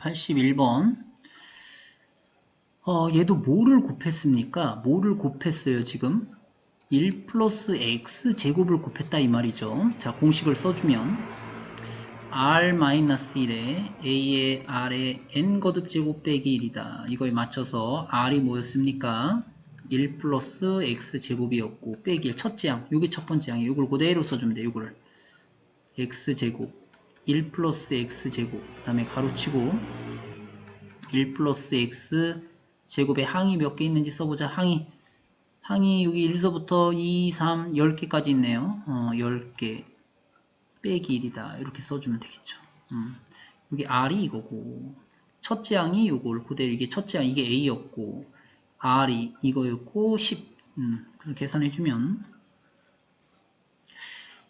81번. 어, 얘도 뭐를 곱했습니까? 뭐를 곱했어요, 지금? 1 플러스 x 제곱을 곱했다 이 말이죠. 자, 공식을 써주면 r-1에 a의 r의 n 거듭 제곱 빼기 1이다. 이거에 맞춰서 r이 뭐였습니까? 1 플러스 x 제곱이었고 빼기 1 첫째 양, 요게 첫 번째 양이에요. 요걸 그대로 써주면 돼요. 요거를 x 제곱 1 플러스 x 제곱 그 다음에 가로치고 1 플러스 x 제곱에 항이 몇 개 있는지 써보자. 항이 항이 여기 1서부터 2, 3, 10개까지 있네요. 어, 10개 빼기 1이다. 이렇게 써주면 되겠죠. 음, 여기 R이 이거고 첫째 항이 요걸 그대로 이게 첫째 항 이게 A였고 R이 이거였고 10 음, 그렇게 계산해주면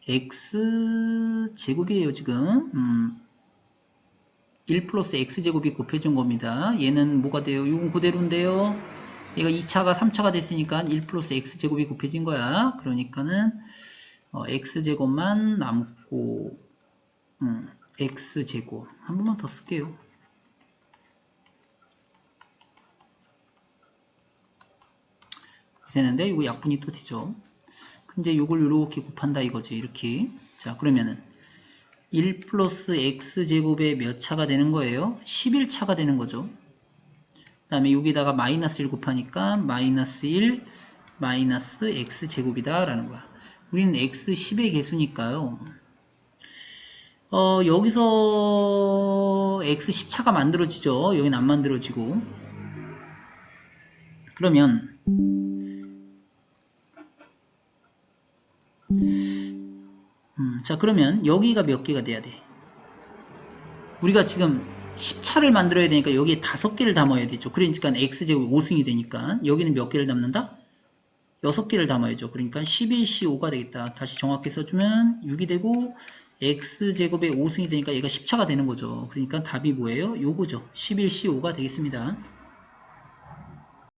X 제곱이에요 지금 음, 1 플러스 X제곱이 곱해준 겁니다. 얘는 뭐가 돼요? 이건 그대로인데요. 얘가 2차가 3차가 됐으니까 1 플러스 x제곱이 곱해진 거야. 그러니까는 어, x제곱만 남고 음, x제곱 한 번만 더 쓸게요. 되는데 이거 약분이 또 되죠. 근데 이걸 이렇게 곱한다 이거지 이렇게 자 그러면은 1 플러스 x제곱에 몇 차가 되는 거예요? 11차가 되는 거죠. 그 다음에 여기다가 마이너스 1 곱하니까 마이너스 1 마이너스 x제곱이다 라는 거야. 우리는 x 10의 개수니까요. 어, 여기서 x 10차가 만들어지죠. 여기는 안 만들어지고. 그러면 음, 자 그러면 여기가 몇 개가 돼야 돼? 우리가 지금 10차를 만들어야 되니까 여기에 5개를 담아야 되죠. 그러니까 x제곱이 5승이 되니까 여기는 몇 개를 담는다? 6개를 담아야죠. 그러니까 11C5가 되겠다. 다시 정확히 써주면 6이 되고 x제곱의 5승이 되니까 얘가 10차가 되는 거죠. 그러니까 답이 뭐예요? 요거죠. 11C5가 되겠습니다.